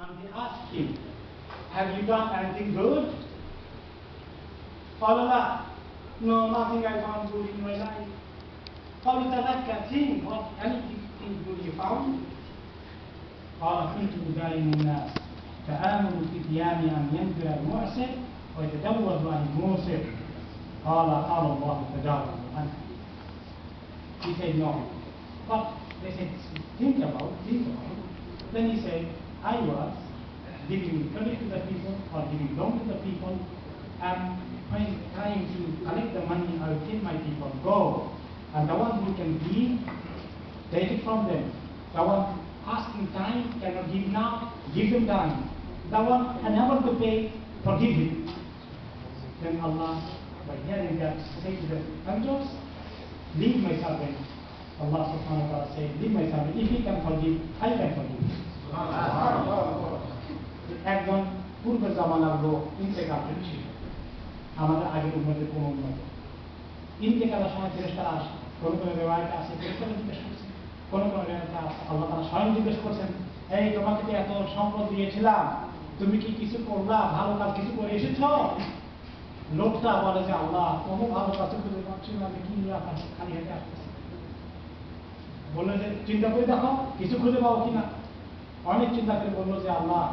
and they asked him, Have you done anything good? قال لا, no, nothing I found good in my life. قالوا تذكر think what anything good you found? قال كنت أداين الناس فآمن فتيان أن ينذر المعسر ويتجوز عن الموسر قال قال الله تجاوز عنه He said no. But they said, think about, think about. Then he said, I was giving credit to the people or giving loan to the people and trying to collect the money, I will tell my people, go. And the one who can give, take it from them. The one asking time, cannot give now, give them time. The one unable to pay, forgive him. Then Allah, by hearing that, say to the angels, leave my servant. Allah subhanahu wa ta'ala said, leave my servant. If he can forgive, I can forgive. একজন পূর্বের জামানার লোক আমাদের আগের উন্নতির কোন উন্নত ইন্তেকালের সময় আসে। কোন কোন কোন কোন আল্লাহ তারা স্বয়ং জিজ্ঞেস করছেন, এই, তোমাকে এত সম্পদ দিয়েছিলাম। তুমি কি কিছু করলা? ভালো কাজ কিছু করে এসেছ? লোকটা বলে যে, আল্লাহ, কোনো ভালো কাজ খুঁজে পাচ্ছি না। আমি কি খালি হেঁটে আসতেছি? বলল যে, চিন্তা করে দেখো, কিছু খুঁজে পাবো কিনা? অনেক চিন্তা করে বলল যে, আল্লাহ,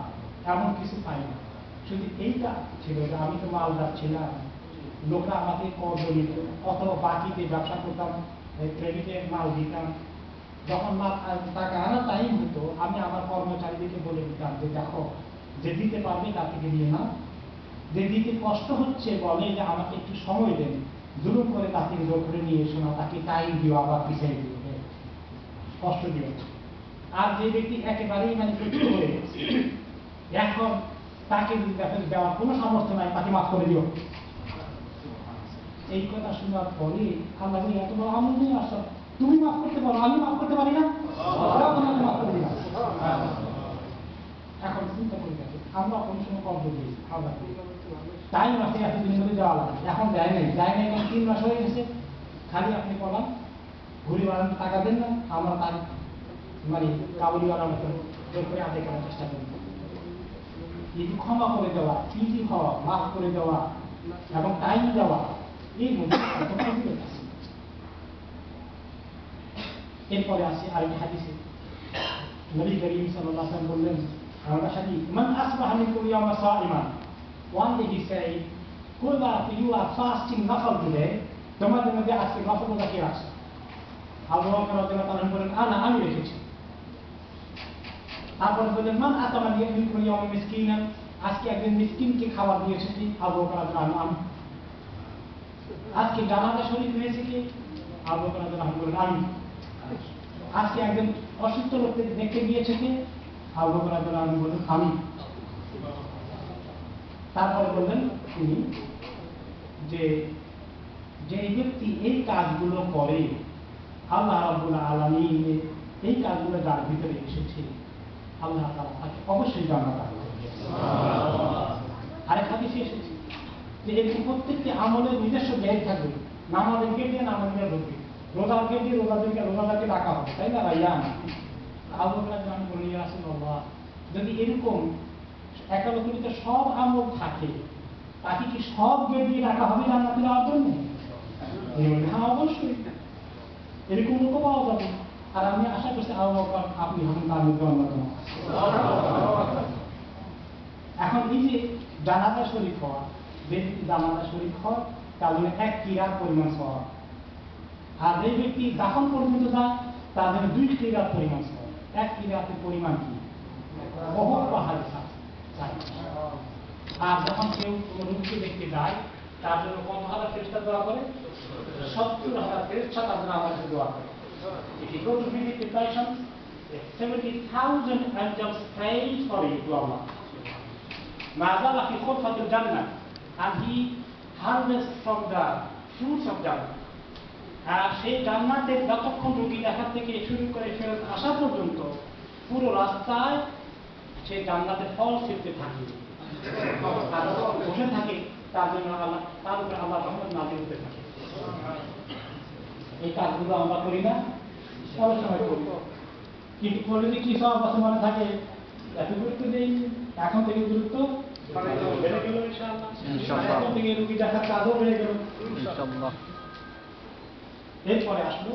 এমন কিছু পাই না। শুধু এইটা ছিল যে, আমি তো মালদার ছিলাম লোকরা আমাকে কর্ম দিত অথবা বাকিতে ব্যবসা করতাম ক্রেডিটে মাল দিতাম। যখন মাল টাকা আনার টাইম হতো, আমি আমার কর্মচারীদেরকে বলে দিতাম যে, দেখো, যে দিতে পারবে তার থেকে নিয়ে নাও। যে দিতে কষ্ট হচ্ছে বলে যে, আমাকে একটু সময় দেন। দুরুম করে তার থেকে জোর করে নিয়ে এসো না, তাকে টাইম দিও, আবার পিছিয়ে দিও। কষ্ট দিও। আর যে ব্যক্তি একেবারেই মানে প্রচুর হয়ে এখন তাকে যদি দেখেন দেওয়ার কোনো সামর্থ্য নাই, তাকে মাফ করে দিও। এই কথা শোনার পরে আল্লাহ এত বড় আমল নিয়ে তুমি মাফ করতে পারো, আমি মাফ করতে পারি না? তোমাকে মাফ করে দিলাম এখন চিন্তা করে দেখো, আমরা কোন সময় কর্ম দিয়েছি আল্লাহ এতদিন মধ্যে দেওয়া লাগে। এখন দেয় নাই দেয় নাই তিন মাস হয়ে গেছে। খালি আপনি বলাম, ঘুরি বাড়ান, টাকা দেন না, আমরা তার মানে কাবুলি করার মতো জোর করে আদায় করার চেষ্টা করি। যে ক্ষমা করে দেওয়া ইজি হওয়া মাফ করে দেওয়া এবং টাইম দেওয়া এই মধ্যে। এরপরে আসি আরেকটি হাদিসে। নবী করিম ওয়াসাল্লাম বললেন, আমরা সাথী মান আসবাহা মিনকুম ইয়াওমা Saiman. One day he said, কুলবা you are fasting নফল today তোমাদের মধ্যে আজকে নফল রোজা কে আছে? আবু বকর রাদিয়াল্লাহু তাআলা বলেন, আনা, আমি রেখেছি। তারপরে বললেন মান আতামান মিনকুম ইয়াওমা মিসকিনান আজকে একজন মিসকিনকে খাবার দিয়েছে কি? আবু বকর রাদিয়াল্লাহু আজকে জানাজা শরীফ হয়েছে কি? আবু বকর বলেন আমি আজকে একজন অসুস্থ লোককে দেখতে গিয়েছে কি? আবু বকর রাদিয়াল্লাহু বলেন আমি তারপরে বললেন তিনি যে যে ব্যক্তি এই কাজগুলো করে, আল্লাহ রাব্বুল আলামিন এই কাজগুলো যার ভিতরে এসেছে। আল্লাহ তাআলা তাকে অবশ্যই জান্নাত দান করবে আরেক হাদিসে এসেছে যে এরকম প্রত্যেকটি আমলের নিজস্ব ব্যয় থাকবে। দিয়ে নামাজের ঢুকবে। রোজাকে দিয়ে রোজাদেরকে রোজাদারকে ডাকা হবে তাই না আবু বলি রাসূলুল্লাহ যদি এরকম একালকুলিত সব আমল থাকে তাকে কি সব গেট দিয়ে রাখা হবে জান্নাতে যাওয়ার জন্য? হ্যাঁ অবশ্যই। এরকম লোক পাওয়া যাবে। আর আমি আশা করছি আবু বকর আপনি হবেন, তার মধ্যে অন্যতম এখন এই যে জানাজা শরীফ হওয়া ব্যক্তি জানাজা শরীফ তার জন্য এক কিরাত পরিমাণ সওয়াব আর যে ব্যক্তি দাফন পর্যন্ত যায় জন্য দুই কিরাত পরিমাণ সওয়াব এক কিরাতের পরিমাণ কি? আর যখন কেউ কোনো রুগীকে দেখতে যায়, তার জন্য কত হাজার ফেরস্তা দোয়া করে, সত্তর হাজার ফেরস্তা আমাদের করে। If you go to visit the patient, 70,000 angels pray for you to Allah. ما زال في خطة الجنة and he harvests from the fruits of Jannah. আর সেই জান্নাতের যতক্ষণ রুগী দেখা থেকে শুরু করে ফেরত আসা পর্যন্ত পুরো রাস্তায় সে জান্নাতের ফল ছিটতে থাকে আর যখন বসে থাকে তার জন্য আল্লাহ তার উপরে আল্লাহ রহমত নাজিল হতে থাকে এই কাজগুলো আমরা করি না সবার সময় করি। কিন্তু করলে কি সব মনে থাকে? এত গুরুত্ব নেই এখন থেকে গুরুত্ব। এখন থেকে রুগী দেখার কাজও বেড়ে গেল। এরপরে আসলো